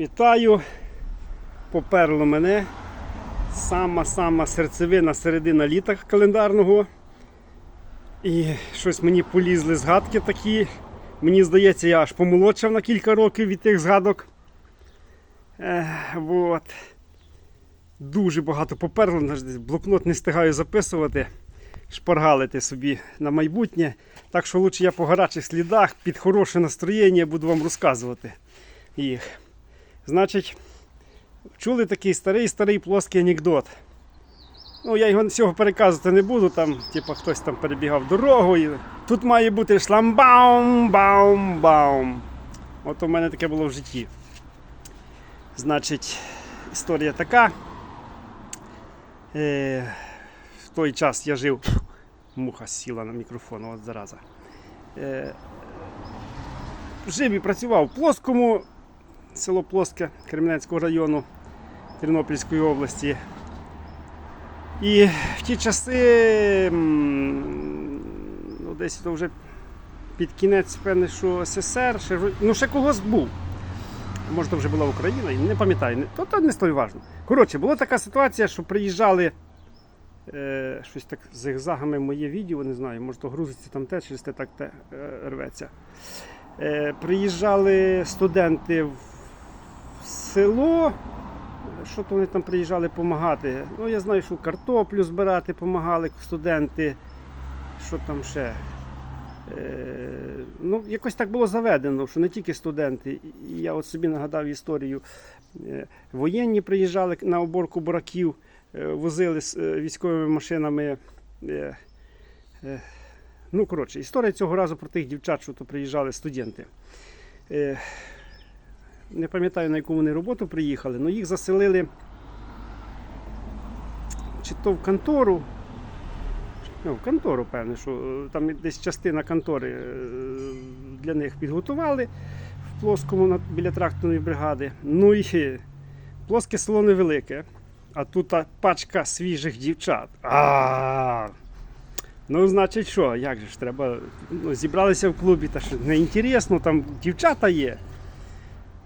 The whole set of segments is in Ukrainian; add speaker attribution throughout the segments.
Speaker 1: Вітаю! Поперло мене. Сама-сама серцевина середина літа календарного. І щось мені полізли згадки такі. Мені здається, я аж помолодшав на кілька років від тих згадок. Е, вот. Дуже багато поперло, блокнот не встигаю записувати, шпаргалити собі на майбутнє. Так що лучше я по гарячих слідах під хороше настроєння буду вам розказувати їх. Значить, чули такий старий старий плоский анекдот. Ну, я його всього переказувати не буду, там, типу, хтось там перебігав дорогу. І... Тут має бути шламбаум, баум, баум. От у мене таке було в житті. Значить, історія така. Е, в той час я жив. Муха сіла на мікрофон, от зараза. Е, жив і працював в Плоскому, село Плоске Кременецького району Тернопільської області. І в ті часи, ну, десь то вже під кінець, певне, що СССР, ще, ну ще когось був. Може, то вже була Україна, не пам'ятаю, то, то не столь важно. Коротше, була така ситуація, що приїжджали е, щось так з зигзагами моє відео, не знаю, може то грузиться там те, через те так те е, рветься. Е, приїжджали студенти в село. Що то вони там приїжджали допомагати? Ну, я знаю, що картоплю збирати допомагали студенти. Що там ще? Е, ну, якось так було заведено, що не тільки студенти. Я от собі нагадав історію. Е, воєнні приїжджали на оборку бураків, е, возили з військовими машинами. Ну, коротше, історія цього разу про тих дівчат, що то приїжджали студенти. Не пам'ятаю на яку вони роботу приїхали, але їх заселили чи то в контору. Ну, в контору, певне, що е, там десь частина контори е, для них підготували в плоскому біля тракторної бригади. Ну і плоске село невелике, а тут пачка свіжих дівчат. А, ну, значить, що, як же ж треба? Ну, зібралися в клубі, та що не інтересно, там дівчата є.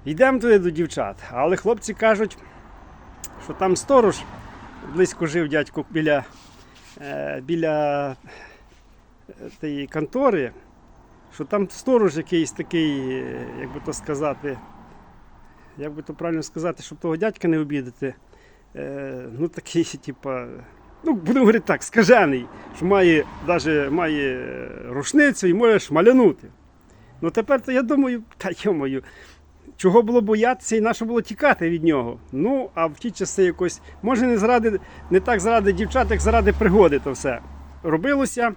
Speaker 1: Йдемо туди до дівчат. Але хлопці кажуть, що там сторож близько жив дядько біля, е, біля е, тієї контори, що там сторож якийсь такий, е, як би то сказати, як би то правильно сказати, щоб того дядька не обідати. Ну такий, типа, ну, будемо говорити так, скажений, що має, даже має рушницю і може шмалянути. Ну тепер то я думаю, та йомою, чого було боятися і на що було тікати від нього. Ну, а в ті часи якось, може, не заради, не так заради дівчат, як заради пригоди то все робилося.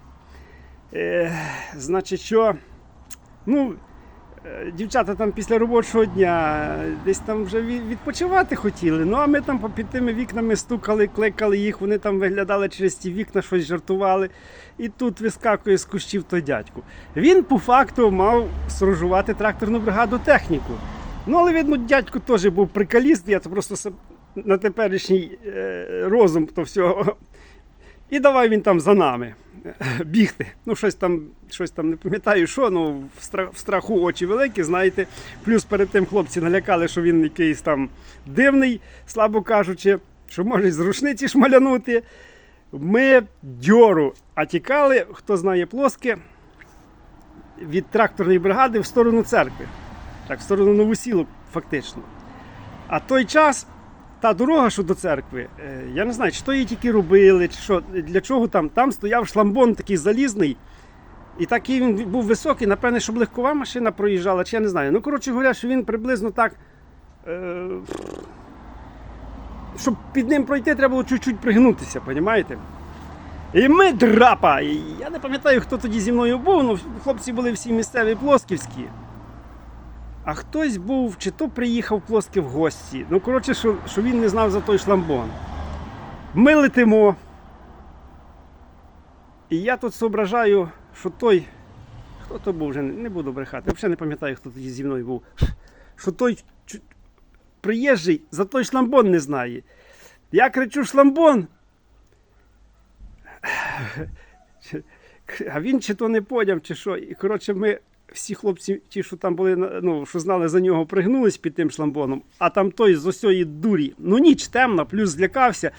Speaker 1: Е, значить, що, ну, е, дівчата там після робочого дня десь там вже відпочивати хотіли. Ну, а ми там під тими вікнами стукали, кликали їх, вони там виглядали через ті вікна, щось жартували. І тут вискакує з кущів той дядьку. Він по факту мав сорожувати тракторну бригаду техніку. Ну, але видно, дядько теж був прикаліст, я це просто на теперішній е, розум то всього. І давай він там за нами е, бігти. Ну, щось там, щось там не пам'ятаю, що, ну, в, страх, в страху очі великі, знаєте. Плюс перед тим хлопці налякали, що він якийсь там дивний, слабо кажучи, що може з рушниці шмалянути. Ми дьору, а тікали, хто знає плоске, від тракторної бригади в сторону церкви. Так, в сторону Новосілок, фактично. А той час, та дорога, що до церкви, е, я не знаю, чи то її тільки робили, чи що, для чого там. Там стояв шламбон такий залізний. І такий він був високий, напевне, щоб легкова машина проїжджала, чи я не знаю. Ну, коротше говоря, що він приблизно так. Е, щоб під ним пройти, треба було чуть-чуть пригнутися, розумієте? І ми драпа! Я не пам'ятаю, хто тоді зі мною був, ну хлопці були всі місцеві плосківські. А хтось був, чи то приїхав плоске в гості. Ну, коротше, що, що він не знав за той шламбон. Ми летимо. І я тут зображаю, що той. Хто то був вже, не буду брехати. Взагалі не пам'ятаю, хто тоді зі мною був. Що той приїжджий за той шламбон не знає. Я кричу шламбон. А він чи то не поняв, чи що. І коротше, ми всі хлопці, ті, що там були, ну, що знали за нього, пригнулись під тим шламбоном, а там той з осьої дурі. Ну ніч темна, плюс злякався.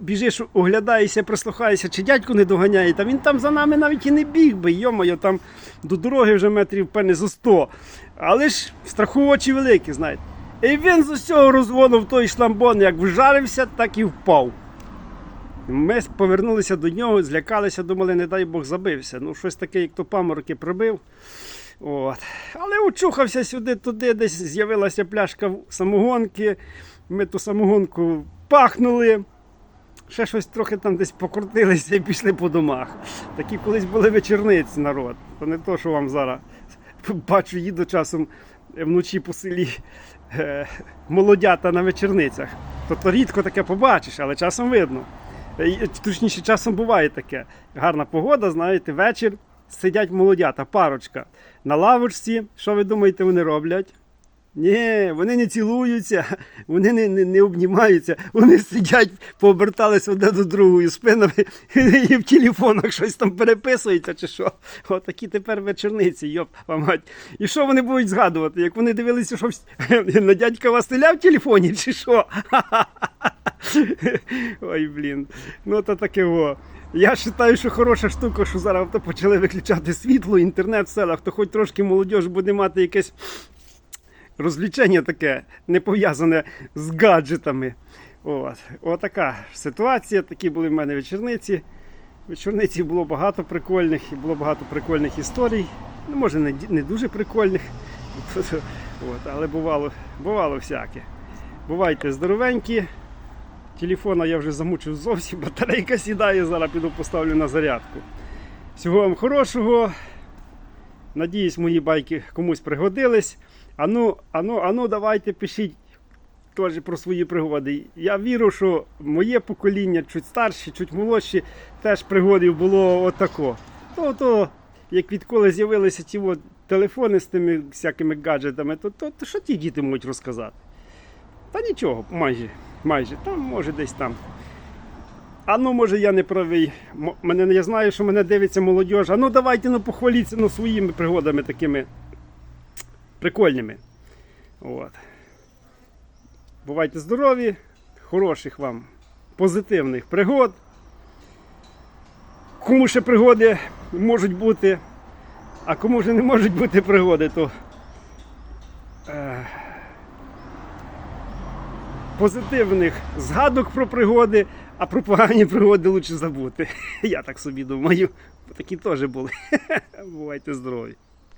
Speaker 1: Біжиш, оглядаєшся, прислухаєшся, чи дядько не доганяє. Та він там за нами навіть і не біг би. Йомайо, там до дороги вже метрів певне за 100. Але ж страху очі великі, знаєте. І він з усього розгону в той шламбон як вжарився, так і впав. Ми повернулися до нього, злякалися, думали, не дай Бог забився. Ну, щось таке, як то памороки прибив. От. Але учухався сюди, туди, десь з'явилася пляшка самогонки. Ми ту самогонку пахнули. Ще щось трохи там десь покрутилися і пішли по домах. Такі колись були вечорниці народ. То не то, що вам зараз бачу, їду часом вночі по селі е, молодята на вечорницях. Тобто рідко таке побачиш, але часом видно. Е, Точніше, часом буває таке. Гарна погода, знаєте, вечір. Сидять молодята, парочка на лавочці. Що ви думаєте, вони роблять? Ні, вони не цілуються, вони не, не, не обнімаються, вони сидять, пооберталися одне до другої спинами і в телефонах щось там переписуються чи що. Отакі тепер вечорниці, йоп, мать. І що вони будуть згадувати? Як вони дивилися, що на дядька Василя в телефоні, чи що? Ой, блін. Ну то таке о. Я вважаю, що хороша штука, що зараз почали виключати світло, інтернет в селах, то хоч трошки молодь буде мати якесь розвлічення таке, не пов'язане з гаджетами. От. Отака ситуація. Такі були в мене вечорниці. Вечорниці було багато прикольних, і було багато прикольних історій. Ну, може, не, не дуже прикольних. От, але бувало, бувало всяке. Бувайте здоровенькі. Телефона я вже замучив зовсім, батарейка сідає, зараз піду поставлю на зарядку. Всього вам хорошого. Надіюсь, мої байки комусь пригодились. Ану, ану, ану, давайте пишіть теж про свої пригоди. Я вірю, що моє покоління, чуть старші, чуть молодші, теж пригодів було отако. То, то, як відколи з'явилися ті от телефони з тими всякими гаджетами, то, то, то що ті діти можуть розказати? Та нічого, майже, майже. Там, може, десь там. А ну, може, я не правий. Мене, я знаю, що мене дивиться молодь. А ну давайте ну, похваліться ну, своїми пригодами такими прикольними. От. Бувайте здорові, хороших вам позитивних пригод. Кому ще пригоди можуть бути, а кому вже не можуть бути пригоди, то е, позитивних згадок про пригоди, а про погані пригоди лучше забути. Я так собі думаю. Такі теж були. Бувайте здорові.